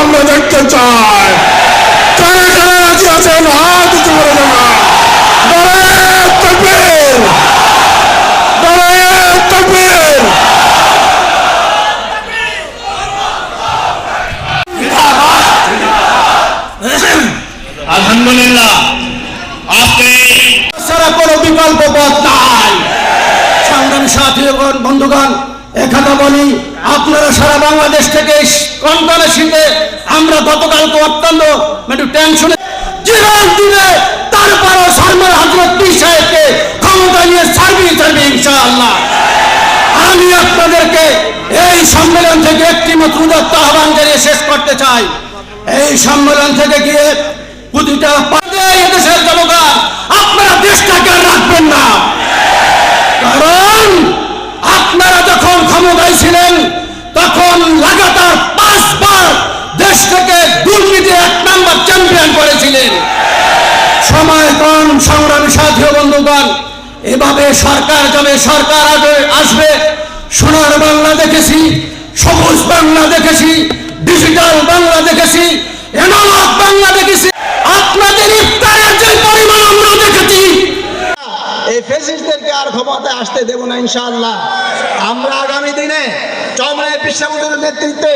আমরা দেখতে চাই। কারা কারা রাজি আছেন? হাত উঁচু করে তাকবীর। আলহামদুলিল্লাহ আজকে ছাড়া কোনো বিকল্প পথ নাই। সংগ্রামী সাথী এবং বন্ধুগণ একথা বলি, আপনারা সারা বাংলাদেশ থেকে কনকনে শীতে আমরা গতকালকে অত্যন্ত, একটু টেনশনে জীবন দিলে তারপরও সালমান হজরত পীর সাহেবকে ক্ষমতা নিয়ে ছাড়বি ছাড়বি ইনশাআল্লাহ। আমি আপনাদেরকে এই সম্মেলন থেকে একটি মাত্র উদাত্ত আহ্বান জানিয়ে শেষ করতে চাই। এই সম্মেলন থেকে গিয়ে প্রতিটা পাড়ে এই দেশের জনগণ, আপনারা দেশটাকে রাখবেন না কারণ আপনারা যখন ক্ষমতায় ছিলেন, তখন লাগাতার পাঁচবার দেশ থেকে দুর্নীতি এক নাম্বার চ্যাম্পিয়ন করেছিলেন। সময় কম, সংগ্রামী সাথী বন্ধুগণ, এভাবে সরকার যাবে, সরকার আগে আসবে। সোনার বাংলা দেখেছি, সবুজ বাংলা দেখেছি ডিজিটাল বাংলা দেখেছি এনালগ বাংলা দেখেছি। ফেসিস্টদেরকে আর ক্ষমতায় আসতে দেব না আমরা আগামী দিনে বিশ্বাবুদের নেতৃত্বে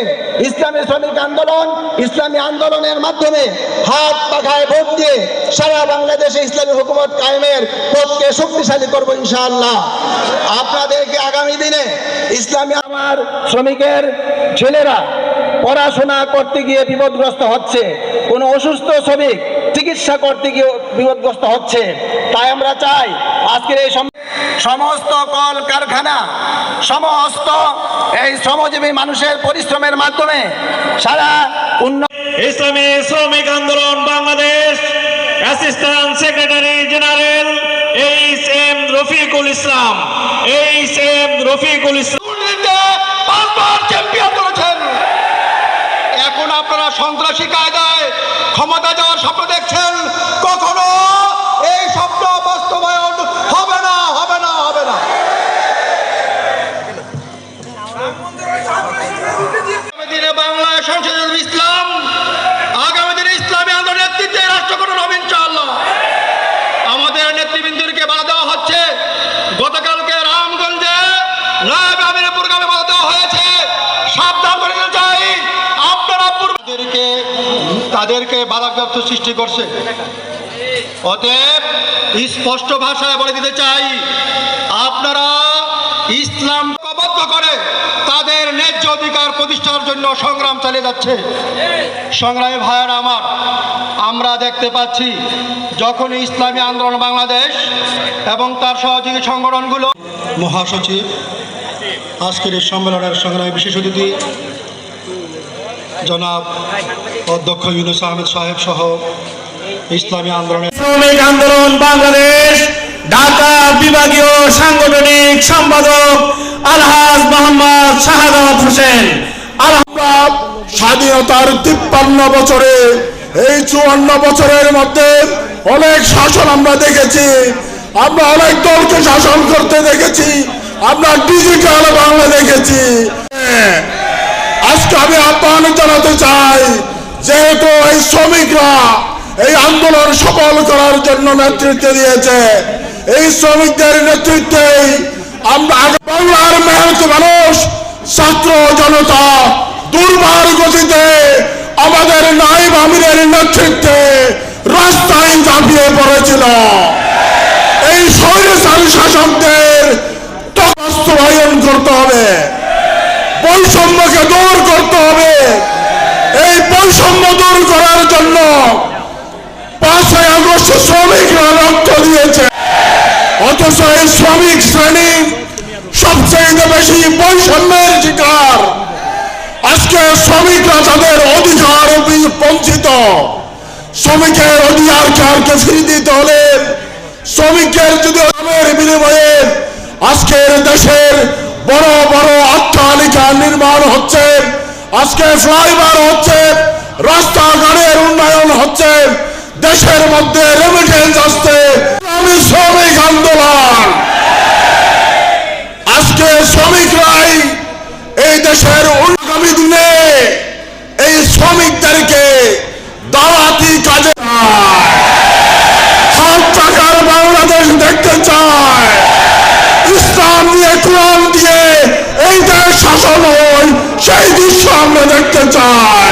ইসলামী শ্রমিক আন্দোলন, ইসলামী আন্দোলনের মাধ্যমে হাত পাখায় ভোট দিয়ে সারা বাংলাদেশে ইসলামী হুকুমত কায়েমের পথকে শক্তিশালী করব, ইনশাআল্লাহ। আপনাদেরকে আগামী দিনে ইসলামী আমার শ্রমিকের ছেলেরা পড়াশোনা করতে গিয়ে বিপদগ্রস্ত হচ্ছে। কোনো অসুস্থ শ্রমিক চিকিৎসা করতে গিয়ে বিপদগ্রস্ত হচ্ছে। তাই আমরা চাই আজকের এই সম- সমস্ত কল কারখানা সমস্ত এই শ্রমজীবী মানুষের পরিশ্রমের মাধ্যমে সারা উন্নত Islami Shramik Andolan Bangladesh assistant secretary general H M Rafiqul Islam. H M Rafiqul Islam. দুর্নীতিতে পাঁচবার চ্যাম্পিয়ন করেছেন। এখন আপনারা সন্ত্রাসী কায়দায় ক্ষমতা যাওয়ার স্বপ্ন দেখছেন, কখনো এই স্বপ্ন বাস্তবায়ন হবে না হবে না হবে না। বাংলা সংসদের ইসলাম আগামী দিনে ইসলামী আন্দোলন নেতৃত্বে রাষ্ট্র গঠন হবে ইনশাআল্লাহ আমাদের নেতৃবৃন্দকে বাধা দেওয়া হচ্ছে গতকালকে রামগঞ্জে রায় আমিরের প্রোগ্রামে বাধা দেওয়া হয়েছে সাবধান করে দিতে চাই আপনারা পূর্ব- তাদেরকে তাদেরকে বাধাগ্রস্ত সৃষ্টি করছে। অতএব স্পষ্ট ভাষায় বলে দিতে চাই, আপনারা ইসলাম কবদ্ধ করে তাদের ন্যায্য অধিকার প্রতিষ্ঠার জন্য সংগ্রাম চালিয়ে যাচ্ছে। সংগ্রামী ভাইয়েরা আমার, আমরা দেখতে পাচ্ছি যখন ইসলামী আন্দোলন বাংলাদেশ এবং তার সহযোগী সংগঠনগুলো মহাসচিব, আজকের এই সম্মেলনের সংগ্রামী বিশেষ অতিথি জনাব অধ্যক্ষ ইউনুস আহমেদ সাহেব সহ ইসলামী আন্দোলনের শ্রমিক আন্দোলন বাংলাদেশ ঢাকা বিভাগীয় সাংগঠনিক সম্পাদক আলহাজ মোহাম্মদ শাহাদাত হোসেন। স্বাধীনতার তিপ্পান্ন বছরে এই চুয়ান্ন বছরের মধ্যে অনেক শাসন আমরা দেখেছি। আমরা অনেক দলকে শাসন করতে দেখেছি। আমরা ডিজিটাল বাংলা দেখেছি। আমি আহ্বান জানাতে চাই, যেহেতু এই শ্রমিকরা এই আন্দোলন সফল করার জন্য নেতৃত্ব দিয়েছে, এই শ্রমিকদের নেতৃত্বে বাংলার মেহনত মানুষ, ছাত্র জনতা দুর্বার গতিতে আমাদের নাইব আমিরের নেতৃত্বে রাস্তায় ঝাঁপিয়ে পড়েছিল। এই স্বৈরচারী শাসকদের বাস্তবায়ন করতে হবে। বৈষম্যকে দূর করতে হবে। এই বৈষম্য দূর করার জন্য পাঁচই আগস্ট শ্রমিকরা রক্ত দিয়েছে। অথচ এই শ্রমিক শ্রেণি সবচেয়ে বেশি বৈষম্যের শিকার। আজকে শ্রমিকরা তাদের অধিকার বঞ্চিত। শ্রমিকের অধিকারকে ফিরিয়ে দিতে হলে শ্রমিকের যদি বিনিময়ে আজকের দেশের বড় বড় অট্টালিকা নির্মাণ হচ্ছে। আজকে ফ্লাইওভার হচ্ছে, রাস্তাঘাটের উন্নয়ন হচ্ছে, দেশের মধ্যে রেমিটেন্স আসছে। আমি শ্রমিক আন্দোলন। আজকে শ্রমিক শ্রমিকরাই এই দেশের আগামী দিনে এই শ্রমিকদের কোরআন দিয়ে এই দৃশ্য আমরা দেখতে চাই।